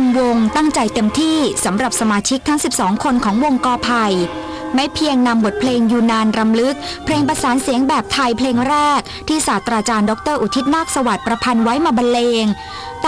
ต็มวงตั้งใจเต็มที่สำหรับสมาชิกทั้ง 12 คนของวงกอไผ่ไม่เพียงนำบทเพลงยูนานรำลึก เพลงประสานเสียงแบบไทยเพลงแรก ที่ศาสตราจารย์ดรอุทิศนาคสวัสดิ์ประพันธ์ไว้มาบรรเลง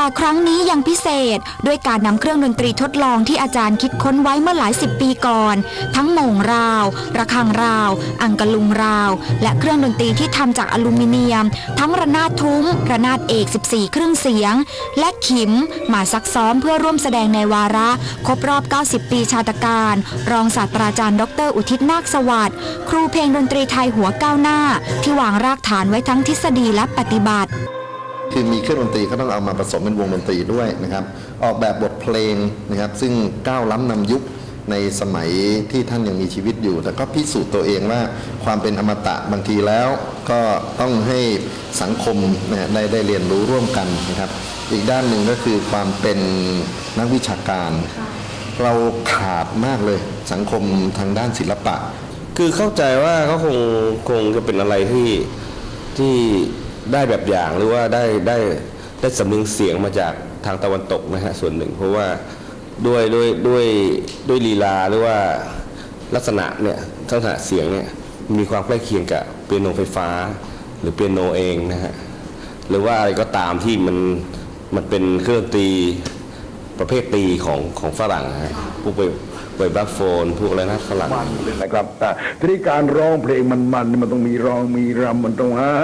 แต่ครั้งนี้ยังพิเศษด้วยการนำเครื่องดนตรีทดลองที่อาจารย์คิดค้นไว้เมื่อหลายสิบปีก่อน ทั้งโมงราว ระฆังราว อังกะลุงราว และเครื่องดนตรีที่ทำจากอลูมิเนียม ทั้งระนาดทุ้ม ระนาดเอก 14 เครื่องเสียง และขิมมาซักซ้อมเพื่อร่วมแสดงในวาระ ครบรอบ 90 ปีชาตการ รองศาสตราจารย์ ดร อุทิศนาคสวัสดิ์ครูเพลงดนตรีไทยหัวก้าวหน้า ที่วางรากฐานไว้ทั้งทฤษฎีและปฏิบัติ คือมีเครื่องดนตรีก็ต้องเอามาผสมเป็นวงดนตรีด้วยนะครับ ออกแบบบทเพลงนะครับ ซึ่งก้าวล้ำนำยุคในสมัยที่ท่านยังมีชีวิตอยู่ แต่ก็พิสูจน์ตัวเองว่าความเป็นอมตะบางทีแล้ว ก็ต้องให้สังคมนะได้ได้เรียนรู้ร่วมกันนะครับ อีกด้านหนึ่งก็คือความเป็นนักวิชาการ เราขาดมากเลยสังคมทางด้านศิลปะ คือเข้าใจว่าเขาคงคงจะเป็นอะไรที่ที่ ได้แบบอย่างหรือว่าได้ได้ได้สำเนียงเสียงมาจากทางตะวันตกนะฮะส่วนหนึ่ง เพราะว่าด้วยด้วยด้วยด้วยลีลาหรือว่าลักษณะเนี่ยลักษณะเสียงเนี่ยมีความใกล้เคียงกับเปียโนไฟฟ้า หรือเปียโนเองนะฮะหรือว่าอะไรก็ตามที่มันมันเป็นเครื่องดนตรีประเภทตีของของฝรั่งนะฮะพวก ไปไปบัคโฟน พวกอะไรนะฝรั่ง มันเลยนะครับแต่ทีนี้การร้องเพลงมันมันๆมันต้องมีร้องมีรำมันต้องฮ่า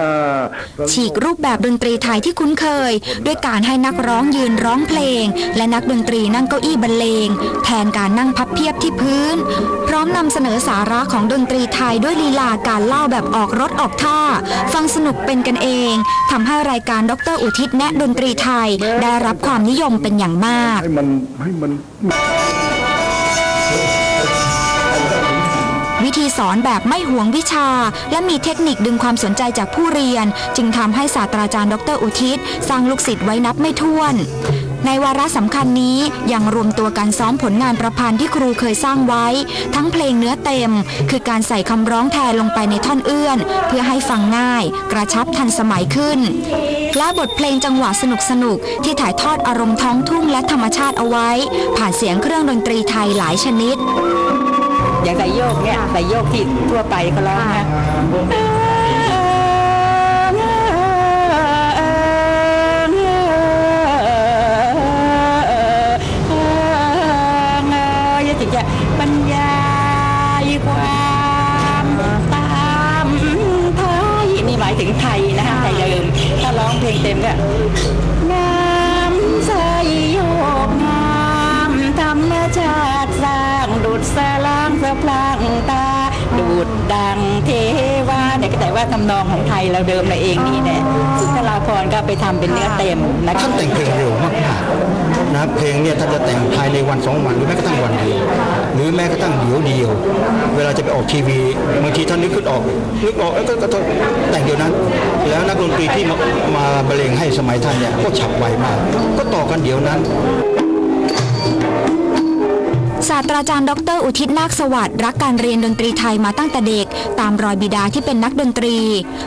ฉีกรูปแบบดนตรีไทยที่คุ้นเคย ด้วยการให้นักร้องยืนร้องเพลง และนักดนตรีนั่งเก้าอี้บรรเลง แทนการนั่งพับเพียบที่พื้น พร้อมนำเสนอสาระของดนตรีไทยด้วยลีลาการเล่าแบบออกรถออกท่า ฟังสนุกเป็นกันเองทำให้รายการดรอุทิศแนะดนตรีไทย ได้รับความนิยมเป็นอย่างมาก ให้มันให้มัน สอนแบบไม่หวงวิชา และมีเทคนิคดึงความสนใจจากผู้เรียน จึงทำให้ศาสตราจารย์ดรอุทิศ สร้างลูกศิษย์ไว้นับไม่ถ้วนในวาระสำคัญนี้ยังรวมตัวกันซ้อมผลงานประพันธ์ที่ครูเคยสร้างไว้ ทั้งเพลงเนื้อเต็ม คือการใส่คำร้องแทนลงไปในท่อนเอื้อน เพื่อให้ฟังง่าย กระชับทันสมัยขึ้น และบทเพลงจังหวะสนุกสนุกที่ถ่ายทอดอารมณ์ท้องทุ่งและธรรมชาติเอาไว้ ผ่านเสียงเครื่องดนตรีไทยหลายชนิด อย่างใส่โยกเนี่ยใส่โยกที่ทั่วไปเขาร้องนะถึงจะบรรยายความตามไทยนี่หมายถึงไทยนะคะไทยเดิมถ้าร้องเพลงเต็มก็ ดูดดังเทวาเนี่ยก็แต่ว่าทำนองของไทยเราเดิมเราเองนี่เนี่ยสุนทราพรก็ไปทำเป็นเนื้อเต็มนะท่านแต่งเพลงเร็วมากๆนะเพลงเนี่ยท่านจะแต่งภายในวันสองวันหรือแม้กระทั่งวันเดียวหรือแม้กระทั่งเดียวเดียว เวลาจะไปออกทีวีบางทีท่านนึกขึ้นออกนึกออกแล้วก็ก็ก็แต่งเดียวนั้น แล้วนักดนตรีที่มามาบรรเลงให้สมัยท่านเนี่ยก็ฉับไวมาก ก็ต่อกันเดียวนั้น ศาสตราจารย์ดร อุทิศนาคสวัสดิ์รักการเรียนดนตรีไทยมาตั้งแต่เด็ก ตามรอยบิดาที่เป็นนักดนตรี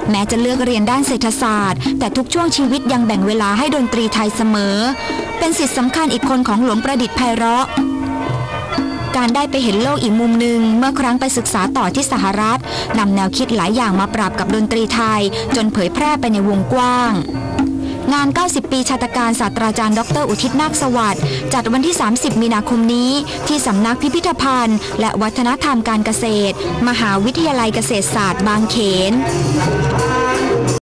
แม้จะเลือกเรียนด้านเศรษฐศาสตร์ แต่ทุกช่วงชีวิตยังแบ่งเวลาให้ดนตรีไทยเสมอ เป็นสิทธิสำคัญอีกคนของหลวงประดิษฐ์ไพเราะการได้ไปเห็นโลกอีกมุมหนึ่งเมื่อครั้งไปศึกษาต่อที่สหรัฐนำแนวคิดหลายอย่างมาปรับกับดนตรีไทย จนเผยแพร่ไปในวงกว้าง งาน 90 ปีชาตการศาสตราจารย์ ดร อุทิศนาคสวัสดิ์จัดวันที่ 30 มีนาคมนี้ ที่สำนักพิพิธภัณฑ์ และวัฒนธรรมการเกษตร มหาวิทยาลัยเกษตรศาสตร์บางเขน